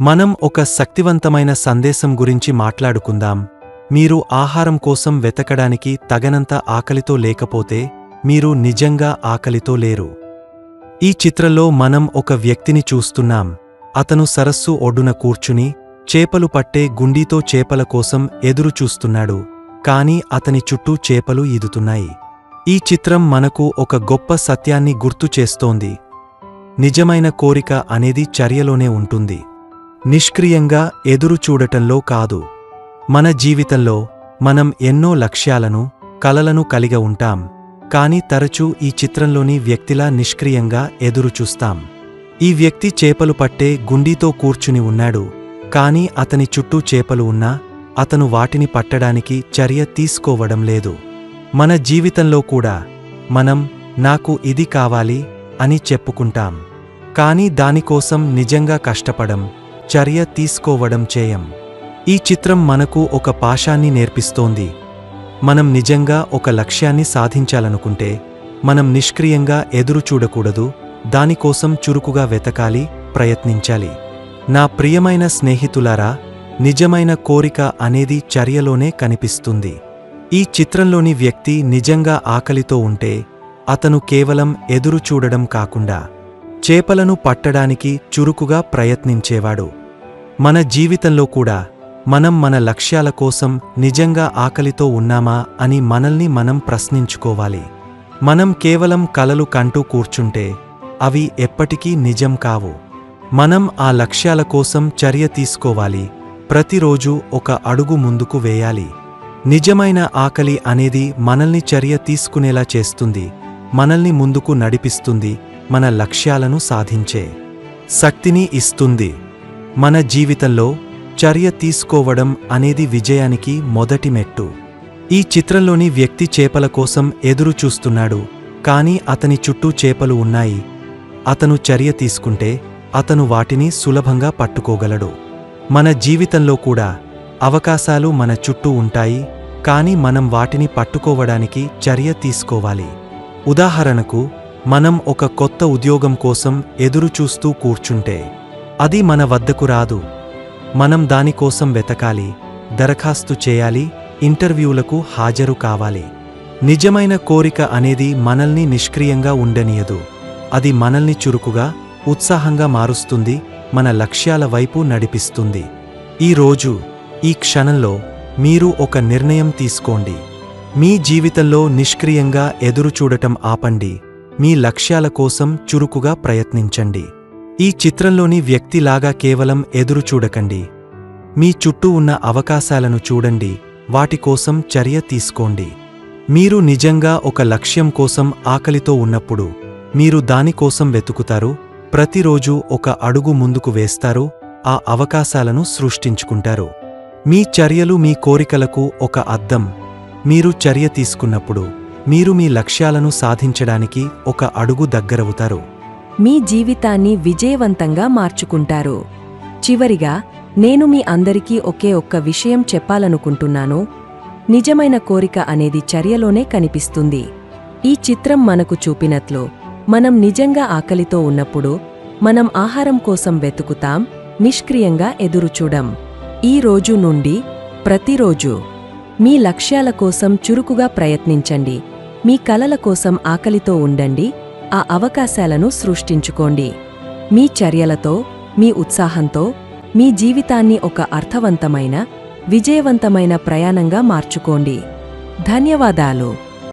మనం ఒక శక్తివంతమైన సందేశం గురించి మాట్లాడుకుందాం. మీరు ఆహారం కోసం వెతకడానికి తగనంత ఆకలితో లేకపోతే మీరు నిజంగా ఆకలితో లేరు. ఈ చిత్రంలో మనం ఒక వ్యక్తిని చూస్తున్నాం. అతను సరస్సు ఒడ్డున కూర్చుని చేపలు పట్టే గుండీతో చేపల కోసం ఎదురుచూస్తున్నాడు కాని అతని చుట్టూ చేపలు ఈదుతున్నాయి. ఈ చిత్రం మనకు ఒక గొప్ప సత్యాన్ని గుర్తు చేస్తోంది. నిజమైన కోరిక అనేది చర్యలోనే ఉంటుంది. నిష్క్రియంగా ఎదురు చూడటంలో కాదు. మన జీవితంలో మనం ఎన్నో లక్ష్యాలను కలలను కలిగి ఉంటాం. కాని తరచూ ఈ చిత్రంలోని వ్యక్తిలా నిష్క్రియంగా ఎదురుచూస్తాం ఈ వ్యక్తి చేపలు పట్టే గుండీతో కూర్చుని ఉన్నాడు. కాని అతని చుట్టూ చేపలు ఉన్నా అతను వాటిని పట్టడానికి చర్య తీసుకోవడం లేదు. మన జీవితంలో కూడా మనం నాకు ఇది కావాలి అని చెప్పుకుంటాం. కాని దానికోసం నిజంగా కష్టపడం చర్య తీసుకోవడం చేయం. ఈ చిత్రం మనకు ఒక పాశాన్ని నేర్పిస్తోంది. మనం నిజంగా ఒక లక్ష్యాన్ని సాధించాలనుకుంటే మనం నిష్క్రియంగా ఎదురు చూడకూడదు దానికోసం చురుకుగా వెతకాలి ప్రయత్నించాలి. నా ప్రియమైన స్నేహితులారా నిజమైన కోరిక అనేది చర్యలోనే కనిపిస్తుంది. ఈ చిత్రంలోని వ్యక్తి నిజంగా ఆకలితో ఉంటే అతను కేవలం ఎదురు చూడడం కాకుండా చేపలను పట్టడానికి చురుకుగా ప్రయత్నించేవాడు. మన జీవితంలో కూడా మనం మన లక్ష్యాల కోసం నిజంగా ఆకలితో ఉన్నామా అని మనల్ని మనం ప్రశ్నించుకోవాలి. మనం కేవలం కలలు కంటూ కూర్చుంటే అవి ఎప్పటికీ నిజం కావు. మనం ఆ లక్ష్యాల కోసం చర్య తీసుకోవాలి. ప్రతిరోజు ఒక అడుగు ముందుకు వేయాలి. నిజమైన ఆకలి అనేది మనల్ని చర్య తీసుకునేలా చేస్తుంది. మనల్ని ముందుకు నడిపిస్తుంది మన లక్ష్యాలను సాధించే శక్తిని ఇస్తుంది. మన జీవితంలో చర్య తీసుకోవడం అనేది విజయానికి మొదటి మెట్టు. ఈ చిత్రంలోని వ్యక్తి చేపల కోసం ఎదురు చూస్తున్నాడు అతని చుట్టూ చేపలు ఉన్నాయి. అతను చర్య తీసుకుంటే అతను వాటిని సులభంగా పట్టుకోగలడు. మన జీవితంలో కూడా అవకాశాలు మన చుట్టూ ఉంటాయి కానీ మనం వాటిని పట్టుకోవడానికి చర్య తీసుకోవాలి. ఉదాహరణకు మనం ఒక కొత్త ఉద్యోగం కోసం ఎదురుచూస్తూ కూర్చుంటే అది మన వద్దకు రాదు. మనం దానికోసం వెతకాలి దరఖాస్తు చేయాలి ఇంటర్వ్యూలకు హాజరు కావాలి. నిజమైన కోరిక అనేది మనల్ని నిష్క్రియంగా ఉండనీయదు. అది మనల్ని చురుకుగా ఉత్సాహంగా మారుస్తుంది మన లక్ష్యాల వైపు నడిపిస్తుంది. ఈ రోజు ఈ క్షణంలో మీరు ఒక నిర్ణయం తీసుకోండి. మీ జీవితంలో నిష్క్రియంగా ఎదురుచూడటం ఆపండి. మీ లక్ష్యాల కోసం చురుకుగా ప్రయత్నించండి. ఈ చిత్రంలోని వ్యక్తిలాగా కేవలం ఎదురుచూడకండి మీ చుట్టూ ఉన్న అవకాశాలను చూడండి. వాటి కోసం చర్య తీసుకోండి. మీరు నిజంగా ఒక లక్ష్యం కోసం ఆకలితో ఉన్నప్పుడు మీరు దానికోసం వెతుకుతారు ప్రతిరోజు ఒక అడుగు ముందుకు వేస్తారు ఆ అవకాశాలను సృష్టించుకుంటారు. మీ చర్యలు మీ కోరికలకు ఒక అద్దం. మీరు చర్య తీసుకున్నప్పుడు మీరు మీ లక్ష్యాలను సాధించడానికి ఒక అడుగు దగ్గరవుతారు. మీ జీవితాన్ని విజయవంతంగా మార్చుకుంటారు. చివరిగా నేను మీ అందరికీ ఒకే ఒక్క విషయం చెప్పాలనుకుంటున్నాను. నిజమైన కోరిక అనేది చర్యలోనే కనిపిస్తుంది. ఈ చిత్రం మనకు చూపినట్లు మనం నిజంగా ఆకలితో ఉన్నప్పుడు మనం ఆహారం కోసం వెతుకుతాం నిష్క్రియంగా ఎదురుచూడం. ఈ రోజు నుండి ప్రతిరోజు మీ లక్ష్యాల కోసం చురుకుగా ప్రయత్నించండి. మీ కలల కోసం ఆకలితో ఉండండి. ఆ అవకాశాలను సృష్టించుకోండి. మీ చర్యలతో మీ ఉత్సాహంతో మీ జీవితాన్ని ఒక అర్థవంతమైన విజయవంతమైన ప్రయాణంగా మార్చుకోండి. ధన్యవాదాలు.